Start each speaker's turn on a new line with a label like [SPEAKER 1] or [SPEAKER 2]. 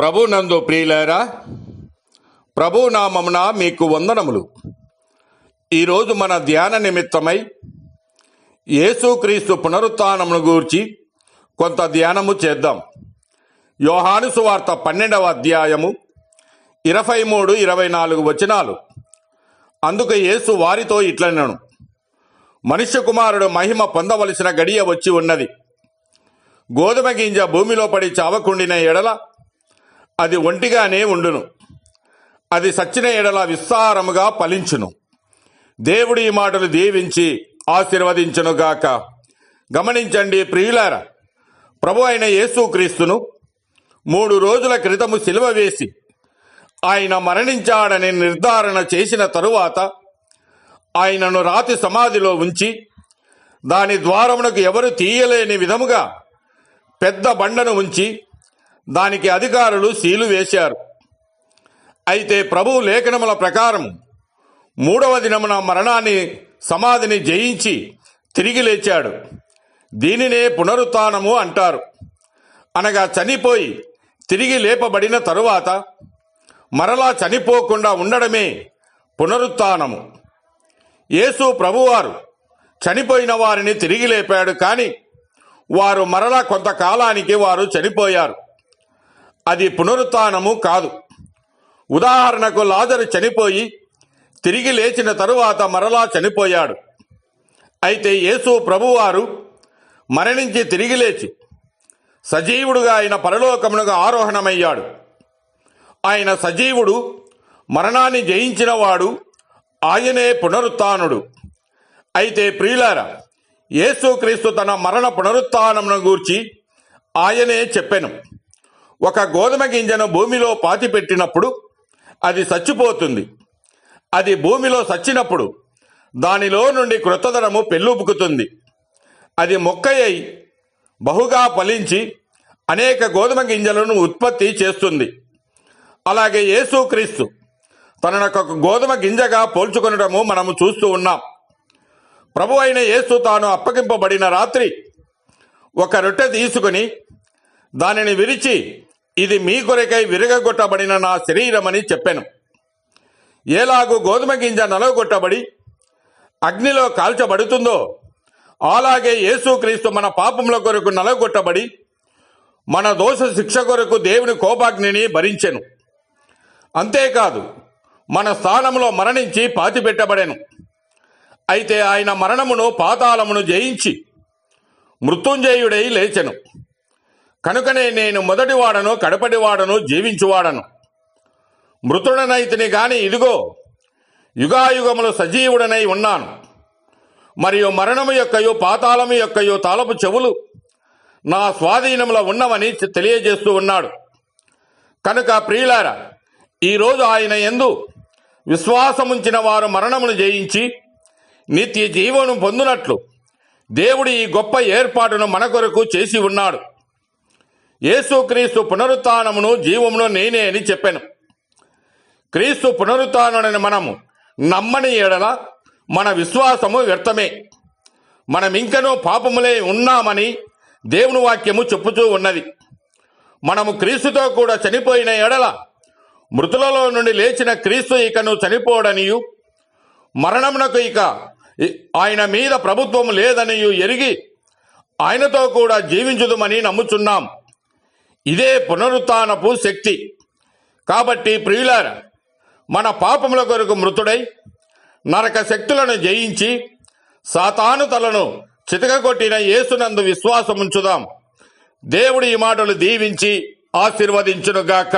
[SPEAKER 1] ప్రభు నందు ప్రియులారా ప్రభు నామమున మీకు వందనములు. ఈరోజు మన ధ్యాన నిమిత్తమై యేసుక్రీస్తు పునరుత్నమును గూర్చి కొంత ధ్యానము చేద్దాం. యోహాను సువార్త పన్నెండవ అధ్యాయము ఇరవై మూడు ఇరవై నాలుగు వచనాలు. అందుకు యేసు వారితో ఇట్లనను మనుష్య కుమారుడు మహిమ పొందవలసిన గడియ వచ్చి ఉన్నది. గోధుమ గింజ భూమిలో పడి చావకుండిన ఎడల అది ఒంటిగానే ఉండును. అది సచ్చిన ఎడల విస్తారముగా ఫలించును. దేవుడి ఈ మాటలు దీవించి ఆశీర్వదించునుగాక గమనించండి ప్రియులార ప్రభు అయిన యేసుక్రీస్తును మూడు రోజుల క్రితము సిలువ వేసి ఆయన మరణించాడని నిర్ధారణ చేసిన తరువాత ఆయనను రాతి సమాధిలో ఉంచి దాని ద్వారమునకు ఎవరు తీయలేని విధముగా పెద్ద బండను ఉంచి దానికి అధికారులు సీలు వేశారు. అయితే ప్రభు లేఖనముల ప్రకారం మూడవ దినమున మరణాన్ని సమాధిని జయించి తిరిగి లేచాడు. దీనినే పునరుత్నము అంటారు. అనగా చనిపోయి తిరిగి లేపబడిన తరువాత మరలా చనిపోకుండా ఉండడమే పునరుత్నము. యేసు ప్రభువారు చనిపోయిన వారిని తిరిగి లేపాడు కానీ వారు మరలా కొంతకాలానికి వారు చనిపోయారు. అది పునరుత్నము కాదు. ఉదాహరణకు లాజరు చనిపోయి తిరిగి లేచిన తరువాత మరలా చనిపోయాడు. అయితే యేసు ప్రభువారు మరణించి తిరిగి లేచి సజీవుడుగా ఆయన పరలోకమునకు ఆరోహణమయ్యాడు. ఆయన సజీవుడు మరణాన్ని జయించినవాడు ఆయనే పునరుత్నుడు అయితే ప్రియులారా యేసుక్రీస్తు తన మరణ పునరుత్నమును గూర్చి ఆయనే చెప్పెను. ఒక గోధుమ గింజను భూమిలో పాతిపెట్టినప్పుడు అది చచ్చిపోతుంది. అది భూమిలో చచ్చినప్పుడు దానిలో నుండి కృతధనము పెళ్ళుపుకుతుంది. అది మొక్కయ్యి బహుగా ఫలించి అనేక గోధుమ గింజలను ఉత్పత్తి చేస్తుంది. అలాగే యేసుక్రీస్తు తనను ఒక గోధుమ గింజగా పోల్చుకొనడము మనము చూస్తూ ఉన్నాం. ప్రభు అయిన యేసు తాను అప్పగింపబడిన రాత్రి ఒక రొట్టె తీసుకుని దానిని విరిచి ఇది మీ కొరకై విరగగొట్టబడిన నా శరీరమని చెప్పాను. ఏలాగు గోధుమ గింజ నలగొట్టబడి అగ్నిలో కాల్చబడుతుందో అలాగే యేసుక్రీస్తు మన పాపముల కొరకు నలగొట్టబడి మన దోష శిక్ష కొరకు దేవుని కోపాగ్నిని భరించెను. అంతేకాదు మన స్థానంలో మరణించి పాతిపెట్టబడెను. అయితే ఆయన మరణమును పాతాళమును జయించి మృత్యుంజయుడై లేచెను. కనుకనే నేను మొదటివాడను కడపటివాడను జీవించువాడను మృతుడనైతిని గాని ఇదిగో యుగాయుగములు సజీవుడనై ఉన్నాను. మరియు మరణము యొక్కయో పాతాళము యొక్కయో తాళపు చెవులు నా స్వాధీనంలో ఉన్నవని తెలియజేస్తూ ఉన్నాడు. కనుక ప్రియులారా ఈరోజు ఆయన ఎందు విశ్వాసముంచిన వారు మరణమును జయించి నిత్య జీవను పొందునట్లు దేవుడు ఈ గొప్ప ఏర్పాటును మన కొరకు చేసి ఉన్నాడు. యేసుక్రీస్తు పునరుత్నమును జీవమును నేనే అని చెప్పాను. క్రీస్తు పునరుత్నుడని మనము నమ్మని ఎడల మన విశ్వాసము వ్యర్థమే. మనం ఇంకనూ పాపములే ఉన్నామని దేవుని వాక్యము చెప్పుతూ ఉన్నది. మనము క్రీస్తుతో కూడా చనిపోయిన ఎడల మృతులలో నుండి లేచిన క్రీస్తు ఇకను చనిపోడనియు మరణమునకు ఇక ఆయన మీద ప్రభుత్వం లేదనియు ఎరిగి ఆయనతో కూడా జీవించుదుమని నమ్ముచున్నాం. ఇదే పునరుత్నపు శక్తి. కాబట్టి ప్రియులార మన పాపముల కొరకు మృతుడై నరక శక్తులను జయించి సాతాను తలను చితకగొట్టిన యేసునందు విశ్వాసముంచుదాం. దేవుడి ఈ మాటలు దీవించి ఆశీర్వదించునుగాక.